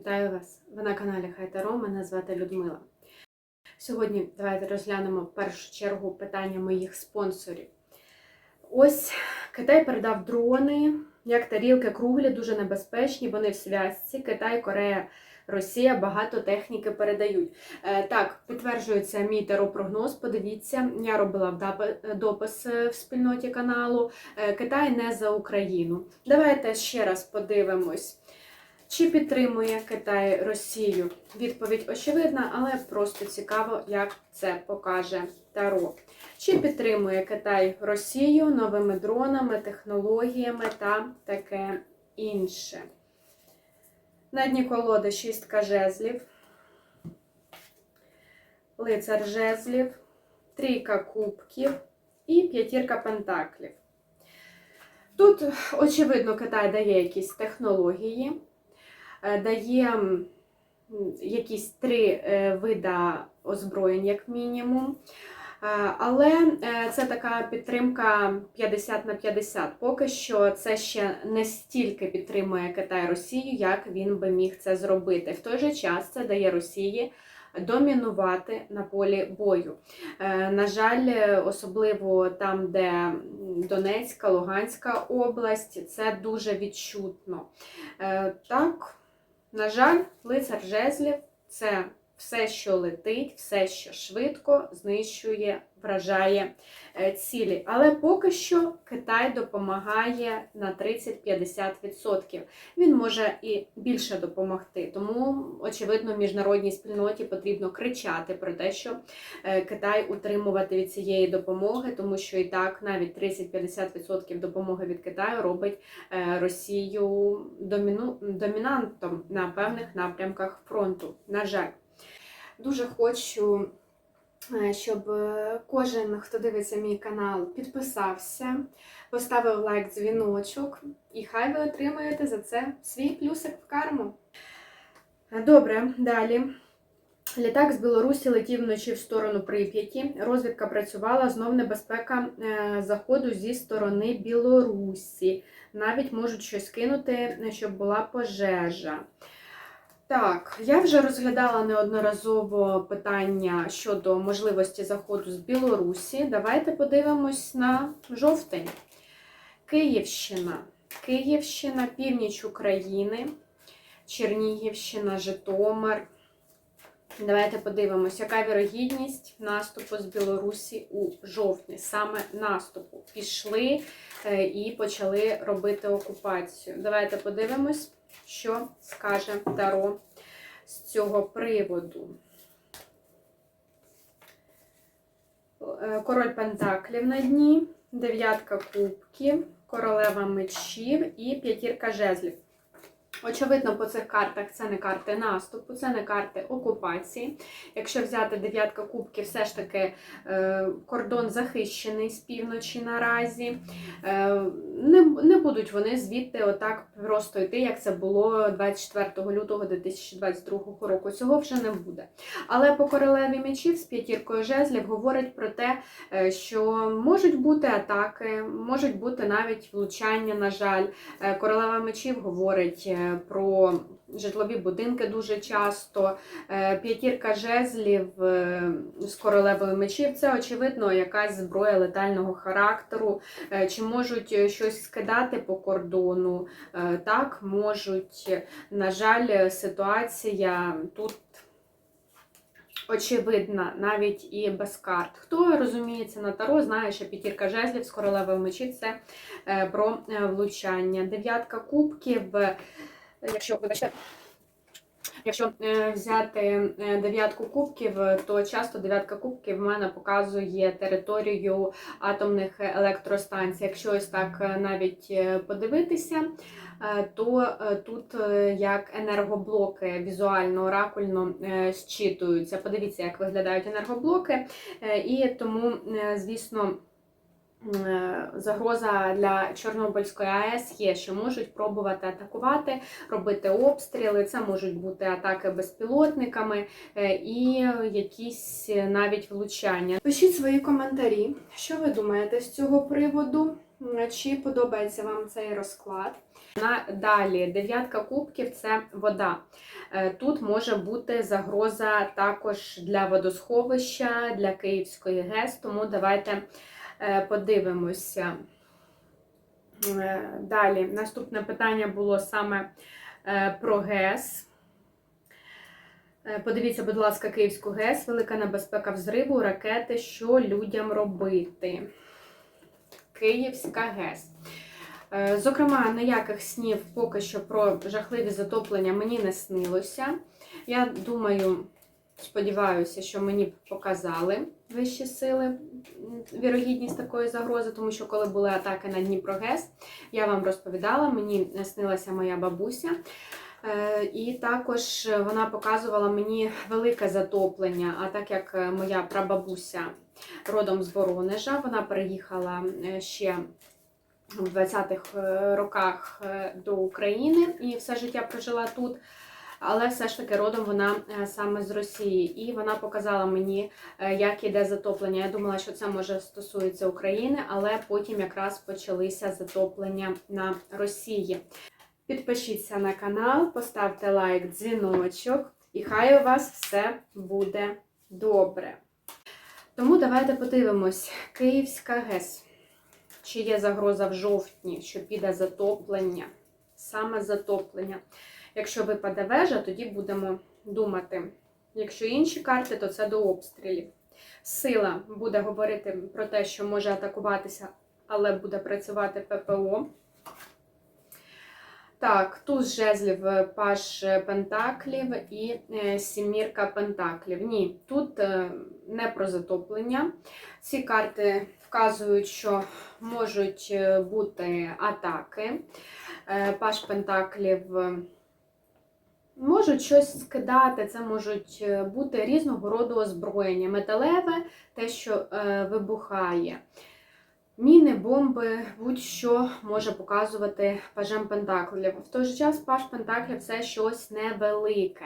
Вітаю вас! Ви на каналі Хайтаро, мене звати Людмила. Сьогодні давайте розглянемо в першу чергу питання моїх спонсорів. Ось Китай передав дрони, як тарілки круглі, дуже небезпечні. Вони в зв'язці. Китай, Корея, Росія багато техніки передають. Е, так, підтверджується мій теропрогноз. Подивіться, я робила допис е, в спільноті каналу. Е, Китай не за Україну. Давайте ще раз подивимось. Чи підтримує Китай Росію? Відповідь очевидна, але просто цікаво, як це покаже Таро. Чи підтримує Китай Росію новими дронами, технологіями та таке інше? На дні колоди шістка жезлів, лицар жезлів, трійка кубків і п'ятірка пентаклів. Тут, очевидно, Китай дає якісь технології дає якісь три е, вида озброєнь, як мінімум. Е, Але е, це така підтримка 50 на 50. Поки що це ще не стільки підтримує Китай Росію, як він би міг це зробити. В той же час це дає Росії домінувати на полі бою. Е, На жаль, е, особливо там, де Донецька, Луганська область, це дуже відчутно. Е, Так, на жаль, лицар жезлів це все, що летить, все, що швидко знищує, вражає е, цілі. Але поки що Китай допомагає на 30-50%. Він може і більше допомогти. Тому, очевидно, міжнародній спільноті потрібно кричати про те, що е, Китай утримувати від цієї допомоги, тому що і так навіть 30-50% допомоги від Китаю робить е, Росію доміну, домінантом на певних напрямках фронту. На жаль, дуже хочу, е, щоб е, кожен, хто дивиться мій канал, підписався, поставив лайк, дзвіночок, і хай ви отримаєте за це свій плюсик в карму. Добре, далі. Літак з Білорусі летів вночі в сторону Прип'яті. Розвідка працювала, знов небезпека е, заходу зі сторони Білорусі. Навіть можуть щось кинути, щоб була пожежа. Так, я вже розглядала неодноразово питання щодо можливості заходу з Білорусі. Давайте подивимось на жовтень. Київщина. Київщина, північ України, Чернігівщина, Житомир. Давайте подивимось, яка вірогідність наступу з Білорусі у жовтні. Саме наступу. Пішли е, і почали робити окупацію. Давайте подивимось, що скаже Таро з цього приводу. Е, Король Пентаклів на дні, дев'ятка кубків, королева мечів і п'ятірка жезлів. Очевидно, по цих картах це не карти наступу, це не карти окупації. Якщо взяти дев'ятка кубків, все ж таки е, кордон захищений з півночі наразі. Е, не, будуть вони звідти отак просто йти, як це було 24 лютого 2022 року. Цього вже не буде. Але по королеві мечів з п'ятіркою жезлів говорить про те, е, що можуть бути атаки, можуть бути навіть влучання, на жаль. Королева мечів говорить про житлові будинки дуже часто. Е, П'ятірка жезлів е, з королевою мечів це, очевидно, якась зброя летального характеру. Е, Чи можуть щось скидати по кордону? Так, можуть. На жаль, ситуація тут. Очевидна, навіть і без карт. Хто розуміється на таро, знає, що п'ятірка жезлів з королевою мечів це про влучання. Дев'ятка кубків, якщо вибачте, Якщо е, взяти е, дев'ятку кубків, то часто дев'ятка кубків в мене показує територію атомних електростанцій. Якщо ось так е, навіть подивитися, то тут як енергоблоки візуально оракульно зчитуються. Подивіться, як виглядають енергоблоки, і тому, звісно. Е, Загроза для Чорнобильської АЕС є, що можуть пробувати атакувати, робити обстріли. Це можуть бути атаки безпілотниками е, і якісь навіть влучання. Пишіть свої коментарі, що ви думаєте з цього приводу, Е, чи подобається вам цей розклад. Далі, дев'ятка кубків це вода. Тут може бути загроза також для водосховища, для Київської ГЕС, тому давайте подивимося. Е, Далі, наступне питання було саме е, про ГЕС. Е, Подивіться, будь ласка, Київську ГЕС, велика небезпека взриву, ракети, що людям робити. Київська ГЕС. Е, Зокрема, ніяких снів поки що про жахливі затоплення мені не снилося. Я думаю, сподіваюся, що мені показали вищі сили вірогідність такої загрози, тому що коли були атаки на Дніпрогес, я вам розповідала, мені снилася моя бабуся. Е, І також вона показувала мені велике затоплення. А так як е, моя прабабуся родом з Воронежа, вона переїхала е, ще в 20-х е, роках до України і все життя прожила тут. Але все ж таки родом вона е, саме з Росії, і вона показала мені, е, як іде затоплення. Я думала, що це може стосується України, але потім якраз почалися затоплення на Росії. Підпишіться на канал, поставте лайк, дзвіночок, і хай у вас все буде добре. Тому давайте подивимось: Київська ГЕС. Чи є загроза в жовтні, що піде затоплення? Саме затоплення. Якщо випаде вежа, тоді будемо думати. Якщо інші карти, то це до обстрілів. Сила буде говорити про те, що може атакуватися, але буде працювати ППО. Так, туз жезлів, е, паш пентаклів і е, сімірка пентаклів. Ні, тут е, не про затоплення. Ці карти вказують, що можуть е, бути атаки. Е, Паш пентаклів е, можуть щось скидати, це можуть е, бути різного роду озброєння. Металеве, те, що е, вибухає. Міни, бомби, будь-що може показувати пажем Пентаклів. В той же час паж Пентаклів це щось невелике.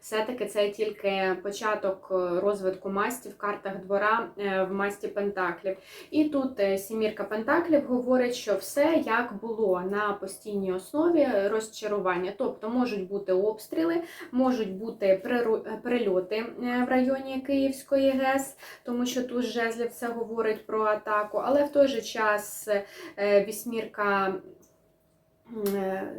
Все-таки це тільки початок е, розвитку масті в картах двора е, в масті Пентаклів. І тут е, сімірка Пентаклів говорить, що все як було на постійній основі розчарування. Тобто можуть бути обстріли, можуть бути прильоти в районі Київської ГЕС, тому що тут жезлів це говорить про атаку, але в той же час е, вісьмірка. Е,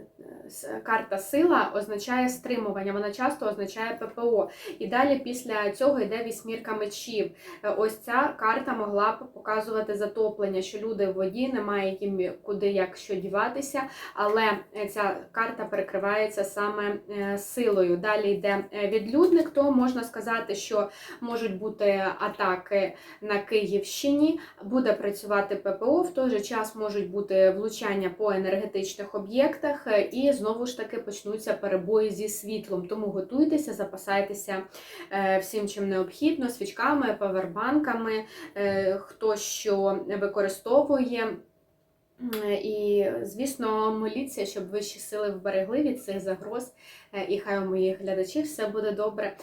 с- Карта сила означає стримування, вона часто означає ППО. І далі після цього йде вісьмірка мечів. Е, Ось ця карта могла б показувати затоплення, що люди в воді, немає їм куди як що діватися, але е, ця карта перекривається саме е, силою. Далі йде е, відлюдник, то можна сказати, що можуть бути атаки на Київщині, буде працювати ППО, в той же час можуть бути влучання по енергетичних об'єктах, е, і знову ж таки почнуться перебої зі світлом. Тому готуйтеся, запасайтеся е, всім, чим необхідно, свічками, павербанками, е, хто що використовує. І, звісно, моліться, щоб вищі сили вберегли від цих загроз. І хай у моїх глядачів все буде добре.